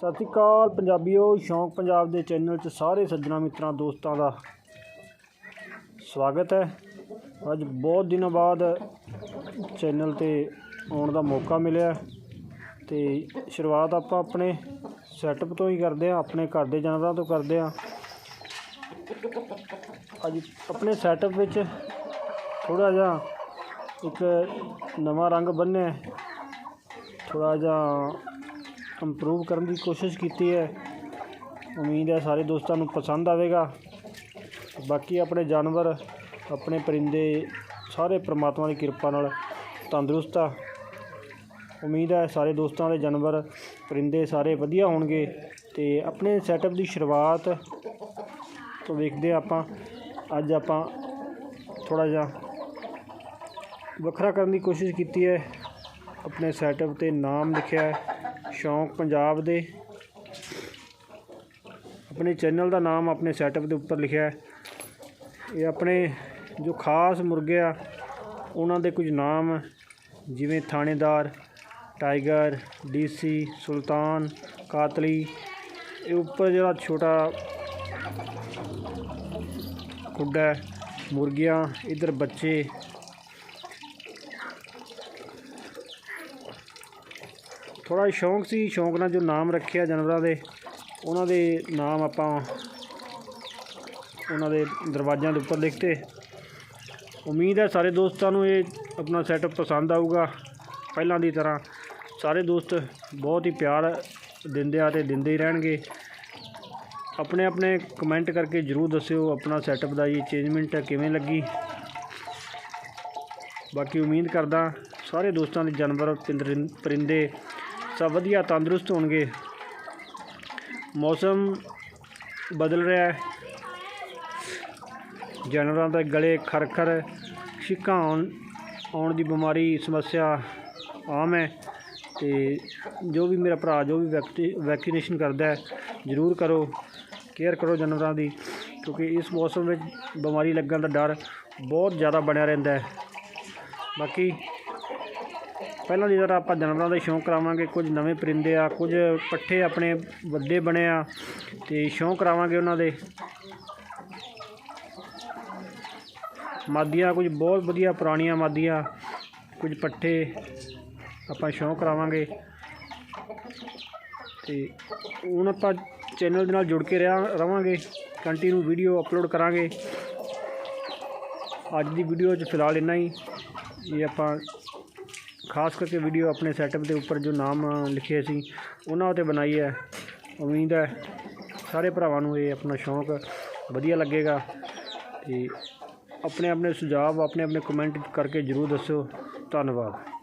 ਸਤਿ ਸ਼੍ਰੀ ਅਕਾਲ ਪੰਜਾਬੀਓ, ਸ਼ੌਂਕ ਪੰਜਾਬ ਦੇ ਚੈਨਲ 'ਚ ਸਾਰੇ ਸੱਜਣਾ ਮਿੱਤਰਾਂ, ਦੋਸਤਾਂ ਦਾ ਸਵਾਗਤ ਹੈ। ਅੱਜ ਬਹੁਤ ਦਿਨਾਂ ਬਾਅਦ ਚੈਨਲ ਤੇ ਆਉਣ ਦਾ ਮੌਕਾ ਮਿਲਿਆ ਤੇ ਸ਼ੁਰੂਆਤ ਆਪਾਂ ਆਪਣੇ ਸੈਟਅਪ ਤੋਂ ਹੀ ਕਰਦੇ ਆ ਆਪਣੇ ਘਰ ਦੇ ਜਾਨਵਰਾਂ ਤੋਂ ਕਰਦੇ ਆ ਅੱਜ ਆਪਣੇ ਸੈਟਅਪ ਵਿੱਚ ਥੋੜਾ ਜਿਹਾ ਇੱਕ ਨਵਾਂ ਰੰਗ ਬੰਨਿਆ। ਥੋੜਾ ਜਿਹਾ ਇੰਪਰੂਵ ਕਰਨ ਦੀ ਕੋਸ਼ਿਸ਼ ਕੀਤੀ ਹੈ। ਉਮੀਦ ਹੈ ਸਾਰੇ ਦੋਸਤਾਂ ਨੂੰ ਪਸੰਦ ਆਵੇਗਾ। ਬਾਕੀ ਆਪਣੇ ਜਾਨਵਰ, ਆਪਣੇ ਪਰਿੰਦੇ, ਸਾਰੇ ਪ੍ਰਮਾਤਮਾ ਦੀ ਕਿਰਪਾ ਨਾਲ ਤੰਦਰੁਸਤ ਆ। ਉਮੀਦ ਹੈ ਸਾਰੇ ਦੋਸਤਾਂ ਦੇ ਜਾਨਵਰ, ਪਰਿੰਦੇ ਸਾਰੇ ਵਧੀਆ ਹੋਣਗੇ ਤੇ ਆਪਣੇ ਸੈਟਅਪ ਦੀ ਸ਼ੁਰੂਆਤ ਤੋਂ ਵੇਖਦੇ ਹਾਂ ਆਪਾਂ। ਅੱਜ ਆਪਾਂ ਥੋੜਾ ਜਿਹਾ ਵੱਖਰਾ ਕਰਨ ਦੀ ਕੋਸ਼ਿਸ਼ ਕੀਤੀ ਹੈ। ਆਪਣੇ ਸੈਟਅਪ ਤੇ ਨਾਮ ਲਿਖਿਆ ਹੈ। ਸ਼ੌਂਕ ਪੰਜਾਬ ਦੇ। ਆਪਣੇ ਚੈਨਲ ਦਾ ਨਾਮ ਆਪਣੇ ਸੈਟਅਪ ਦੇ ਉੱਪਰ ਲਿਖਿਆ ਹੈ। ਇਹ ਆਪਣੇ ਜੋ ਖਾਸ ਮੁਰਗੇ ਆ ਉਹਨਾਂ ਦੇ ਕੁਝ ਨਾਮ ਜਿਵੇਂ ਥਾਣੇਦਾਰ ਟਾਈਗਰ ਡੀਸੀ ਸੁਲਤਾਨ ਕਾਤਲੀ। ਇਹ ਉੱਪਰ ਜਿਹੜਾ ਛੋਟਾ ਖੁੱਡਾ ਹੈ, ਮੁਰਗੀਆਂ ਇਧਰ ਬੱਚੇ ਥੋੜਾ ਸ਼ੌਂਕ ਸੀ, ਸ਼ੌਂਕ ਨਾਲ ਜੋ ਨਾਮ ਰੱਖਿਆ ਜਾਨਵਰਾਂ ਦੇ, ਉਹਨਾਂ ਦੇ ਨਾਮ ਆਪਾਂ ਉਹਨਾਂ ਦੇ ਦਰਵਾਜ਼ਿਆਂ ਦੇ ਉੱਪਰ ਲਿਖਤੇ ਉਮੀਦ ਹੈ ਸਾਰੇ ਦੋਸਤਾਂ ਨੂੰ ਇਹ ਆਪਣਾ ਸੈਟਅਪ ਪਸੰਦ ਆਊਗਾ। ਪਹਿਲਾਂ ਦੀ ਤਰ੍ਹਾਂ ਸਾਰੇ ਦੋਸਤ ਬਹੁਤ ਹੀ ਪਿਆਰ ਦਿੰਦੇ ਆ ਤੇ ਦਿੰਦੇ ਹੀ ਰਹਿਣਗੇ। ਆਪਣੇ ਆਪਣੇ ਕਮੈਂਟ ਕਰਕੇ ਜਰੂਰ ਦੱਸਿਓ ਆਪਣਾ ਸੈਟਅਪ ਦਾ ਇਹ ਚੇਂਜਮੈਂਟ ਕਿਵੇਂ ਲੱਗੀ। ਬਾਕੀ ਉਮੀਦ ਕਰਦਾ ਸਾਰੇ ਦੋਸਤਾਂ ਦੇ ਜਾਨਵਰ ਪਰਿੰਦੇ ਸਭ ਵਧੀਆ, ਤੰਦਰੁਸਤ ਹੋਣਗੇ। ਮੌਸਮ ਬਦਲ ਰਿਹਾ ਹੈ। ਜਾਨਵਰਾਂ ਦੇ ਗਲੇ ਖਰਖਰ ਛਿੱਕਾਂ ਆਉਣ ਆਉਣ ਦੀ ਬਿਮਾਰੀ, ਸਮੱਸਿਆ ਆਮ ਹੈ ਤੇ ਜੋ ਵੀ ਮੇਰਾ ਭਰਾ, ਜੋ ਵੀ ਵੈਕਟੀ ਵੈਕਸੀਨੇਸ਼ਨ ਕਰਦਾ ਹੈ, ਜ਼ਰੂਰ ਕਰੋ ਕੇਅਰ ਕਰੋ ਜਾਨਵਰਾਂ ਦੀ, ਕਿਉਂਕਿ ਇਸ ਮੌਸਮ ਵਿੱਚ ਬਿਮਾਰੀ ਲੱਗਣ ਦਾ ਡਰ ਬਹੁਤ ਜ਼ਿਆਦਾ ਬਣਿਆ ਰਹਿੰਦਾ ਹੈ। ਬਾਕੀ ਪਹਿਲਾਂ ਦੀ ਤਰ੍ਹਾਂ ਆਪਾਂ ਜਾਨਵਰਾਂ ਦਾ ਸ਼ੌਂਕ ਕਰਾਵਾਂਗੇ, ਕੁਝ ਨਵੇਂ ਪਰਿੰਦੇ ਆ, ਕੁਝ ਪੱਠੇ ਆਪਣੇ ਵੱਡੇ ਬਣੇ ਆ, ਤੇ ਸ਼ੌਂਕ ਕਰਾਵਾਂਗੇ ਉਹਨਾਂ ਦੇ। ਮਾਦੀਆਂ, ਕੁਝ ਬਹੁਤ ਵਧੀਆ ਪੁਰਾਣੀਆਂ ਮਾਦੀਆਂ, ਕੁਝ ਪੱਠੇ ਆਪਾਂ ਸ਼ੌਂਕ ਕਰਾਵਾਂਗੇ। ਤੇ ਹੁਣ ਆਪਾਂ ਚੈਨਲ ਦੇ ਨਾਲ ਜੁੜ ਕੇ ਰਹਾ ਰਵਾਂਗੇ, ਕੰਟੀਨਿਊ ਵੀਡੀਓ ਅਪਲੋਡ ਕਰਾਂਗੇ। ਅੱਜ ਦੀ ਵੀਡੀਓ 'ਚ ਫਿਲਹਾਲ ਇੰਨਾ ਹੀ। ਇਹ ਆਪਾਂ ਖਾਸ ਕਰਕੇ ਵੀਡੀਓ ਆਪਣੇ ਸੈਟਅਪ ਦੇ ਉੱਪਰ ਜੋ ਨਾਮ ਲਿਖੇ ਸੀ, ਉਹਨਾਂ ਉਤੇ ਬਣਾਈ ਹੈ। ਉਮੀਦ ਹੈ ਸਾਰੇ ਭਰਾਵਾਂ ਨੂੰ ਇਹ ਆਪਣਾ ਸ਼ੌਂਕ ਵਧੀਆ ਲੱਗੇਗਾ। ਤੇ ਆਪਣੇ ਆਪਣੇ ਸੁਝਾਅ ਆਪਣੇ ਆਪਣੇ ਕਮੈਂਟ ਕਰਕੇ ਜਰੂਰ ਦੱਸੋ ਧੰਨਵਾਦ।